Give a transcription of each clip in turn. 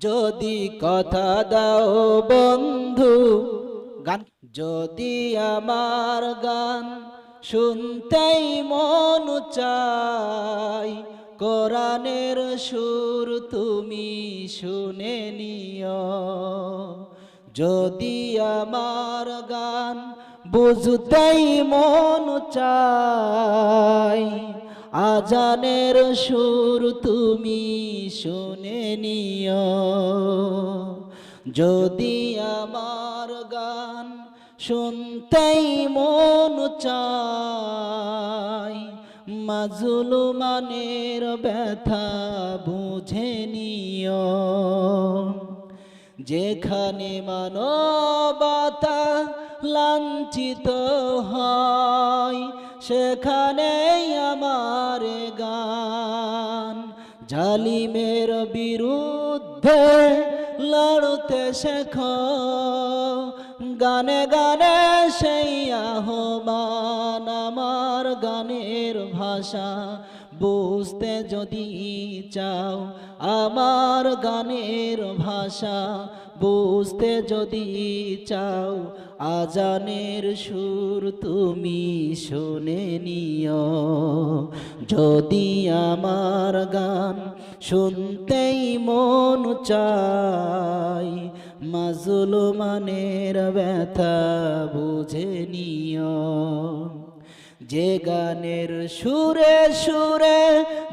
যদি কথা দাও বন্ধু, গান। যদি আমার গান শুনতেই মন চাই কোরআনের সুর তুমি শুনে নিও। যদি আমার গান বুঝতেই মন চাই আজানের সুর তুমি শুনে নিও। যদি আমার গান শুনতেই মন চাই মাজুলুমানের ব্যথা বুঝে নিও। যেখানে মানবতা লাঞ্ছিত হয় সেখানেই আমার গান। জালিমের বিরুদ্ধে লড়তে শেখ। গানে গানে সেই আহ্বান আমার গানের ভাষা বুঝতে যদি চাও, আমার গানের ভাষা বুঝতে যদি চাও, আজানের সুর তুমি শুনে নিও। যদি আমার গান শুনতেই মন চাই মাজুল মানের ব্যথা বুঝে নিও। যে গানের সুরে সুরে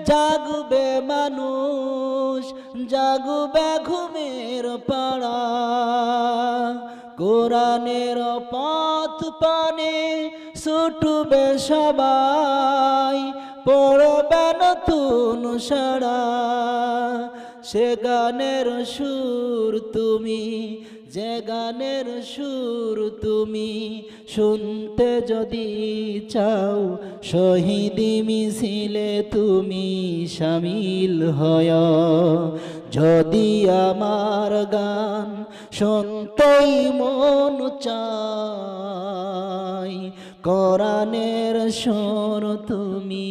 জাগবে মানুষ, জাগবে ঘুমের পাড়া। কোরআনের পথ পানে ছুটবে সবাই, পড়বে নতুন সারা সে গানের সুর তুমি, যে গানের সুর তুমি শুনতে যদি চাও, শহীদ মিছিলে তুমি সামিল হয়। যদি আমার গান শুনতেই মন চাই কোরআনের স্বর তুমি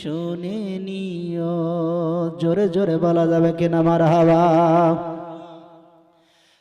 শুনে নিও। জোরে জোরে বলা যাবে কিনা আমার হাওয়া